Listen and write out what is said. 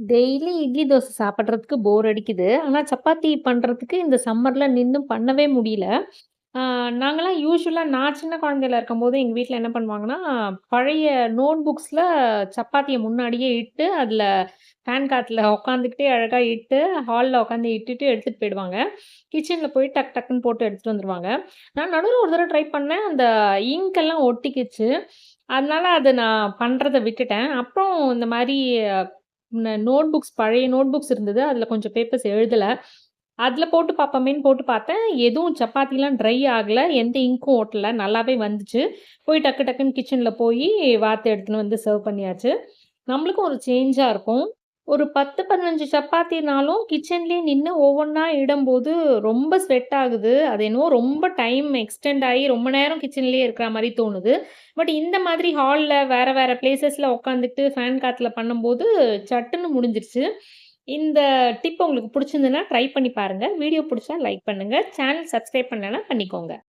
Daily idli, dosa சாப்பிட்றதுக்கு போர் அடிக்குது. ஆனால் சப்பாத்தி பண்ணுறதுக்கு இந்த சம்மரில் நின்றும் பண்ணவே முடியல. நாங்களாம் யூஸ்வலாக நான் சின்ன குழந்தையில இருக்கும்போது எங்கள் வீட்டில் என்ன பண்ணுவாங்கன்னா, பழைய நோட் புக்ஸில் சப்பாத்தியை முன்னாடியே இட்டு, அதில் ஃபேன் காத்துல உட்காந்துக்கிட்டே அழகாக இட்டு, ஹாலில் உட்காந்து இட்டுட்டு எடுத்துகிட்டு போயிடுவாங்க. கிச்சனில் போய் டக் டக்குன்னு போட்டு எடுத்துகிட்டு வந்துடுவாங்க நான் நடுவில் ஒரு தடவை ட்ரை பண்ணேன். அந்த இங்க் எல்லாம் ஒட்டிக்கிச்சு. அதனால அதை நான் பண்ணுறதை விட்டுட்டேன். அப்புறம் இந்த மாதிரி நோட் புக்ஸ் பழைய நோட் புக்ஸ் இருந்தது. அதில் கொஞ்சம் பேப்பர்ஸ் எழுதலை அதில் போட்டு பார்ப்போமேன்னு போட்டு பார்த்தேன். எதுவும் சப்பாத்திலாம் ட்ரை ஆகலை எந்த இங்க்கும் ஓட்டலை நல்லாவே வந்துச்சு. போய் டக்கு டக்குன்னு கிச்சனில் போய் வார்த்தை எடுத்துன்னு வந்து சர்வ் பண்ணியாச்சு. நம்மளுக்கும் ஒரு சேஞ்சாக இருக்கும். ஒரு 10, 15 சப்பாத்தினாலும் கிச்சன்லேயே நின்று ஒவ்வொன்றா இடும்போது ரொம்ப ஸ்வெட் ஆகுது. அது என்னவோ ரொம்ப டைம் எக்ஸ்டெண்ட் ஆகி ரொம்ப நேரம் கிச்சன்லேயே இருக்கிற மாதிரி தோணுது. பட் இந்த மாதிரி ஹாலில் வேறு வேறு பிளேசஸில் உட்காந்துட்டு ஃபேன் காற்றுல பண்ணும்போது சட்டுன்னு முடிஞ்சிருச்சு. இந்த டிப் உங்களுக்கு புடிச்சிருந்ததுன்னா ட்ரை பண்ணி பாருங்கள் வீடியோ பிடிச்சா லைக் பண்ணுங்கள் சேனல் சப்ஸ்கிரைப் பண்ணலனா பண்ணிக்கோங்க.